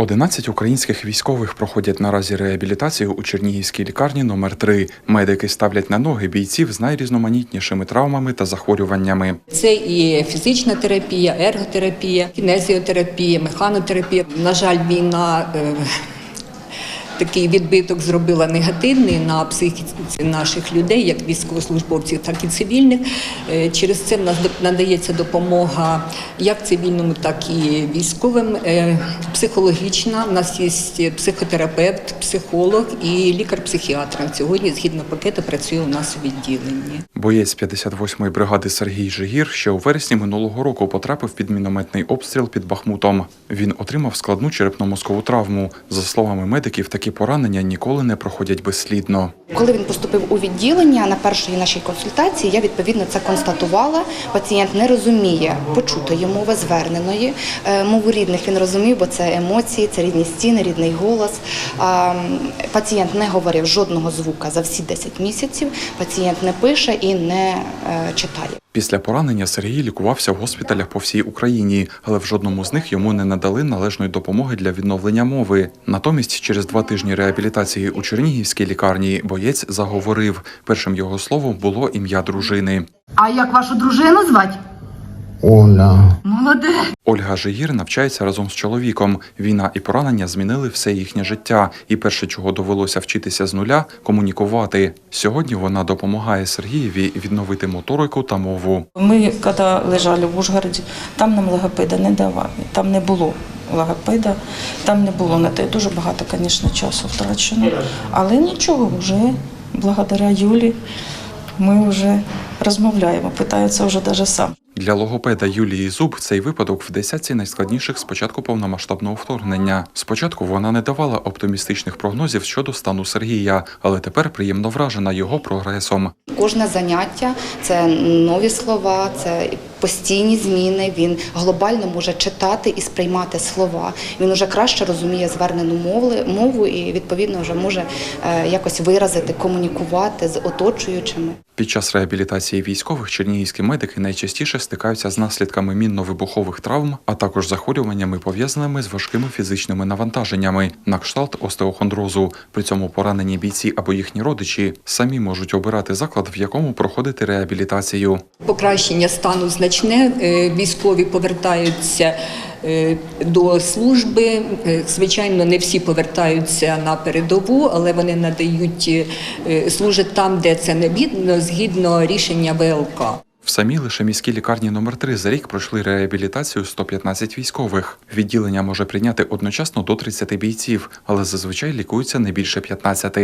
11 українських військових проходять наразі реабілітацію у Чернігівській лікарні номер 3 Медики ставлять на ноги бійців з найрізноманітнішими травмами та захворюваннями. Це і фізична терапія, ерготерапія, кінезіотерапія, механотерапія. На жаль, війна е, такий відбиток зробила негативний на психіці наших людей, як військовослужбовців, так і цивільних. Е, Через це надається допомога як цивільному, так і військовим. Е, Психологічна. У нас є психотерапевт, психолог і лікар-психіатр. Сьогодні, згідно пакету, працює у нас у відділенні. Боєць 58-ї бригади Сергій Жигір ще у вересні минулого року потрапив під мінометний обстріл під Бахмутом. Він отримав складну черепно-мозкову травму. За словами медиків, такі поранення ніколи не проходять безслідно. Коли він поступив у відділення на першій нашій консультації, я відповідно це констатувала. Пацієнт не розуміє почутої мови, зверненої Е, мову рідних. Він розумів, бо це емоції, це рідні стіни, рідний голос. Пацієнт не говорив жодного звука за всі 10 місяців. Пацієнт не пише і не е, читає. Pісля поранення Сергій лікувався в госпіталях по всій Україні, але в жодному з них йому не надали належної допомоги для відновлення мови. Натомість, через два тижні реабілітації у Чернігівській лікарні боєць заговорив. Першим його словом було ім'я дружини. А як вашу дружину звать? Оля. Молодець. Ольга Жигір навчається разом з чоловіком. Війна і поранення змінили все їхнє життя, і перше, чого довелося вчитися з нуля комунікувати. Сьогодні вона допомагає Сергієві відновити моторику та мову. Мы, когда лежали в Ужгороді, там нам логопеда не давали, там не було логопеда, там не було на те дуже багато, звісно, часу втрачено. Але нічого, вже благодаря Юлі ми вже розмовляємо, питаються вже навіть сам. Для логопеда Юлії Зуб цей випадок в десятці найскладніших з початку повномасштабного вторгнення. Спочатку вона не давала оптимістичних прогнозів щодо стану Сергія, але тепер приємно вражена його прогресом. Кожне заняття це нові слова, це постійні зміни. Він глобально може читати і сприймати слова. Він уже краще розуміє звернену мову і відповідно вже може е, якось виразити, комунікувати з оточуючими. Під час реабілітації військових чернігівські медики найчастіше стикаються з наслідками мінно-вибухових травм, а також захворюваннями, пов'язаними з важкими фізичними навантаженнями, на кшталт остеохондрозу. При цьому поранені бійці або їхні родичі самі можуть обирати заклад, в якому проходити реабілітацію. Покращення стану значне. е, Військові повертаються е, до служби. Е, Звичайно, не всі повертаються на передову, але вони надають служать там, де це необхідно, згідно рішення ВЛК. В самій лише міській лікарні номер 3 за рік пройшли реабілітацію 115 військових. Відділення може прийняти одночасно до 30 бійців, але зазвичай лікуються не більше 15.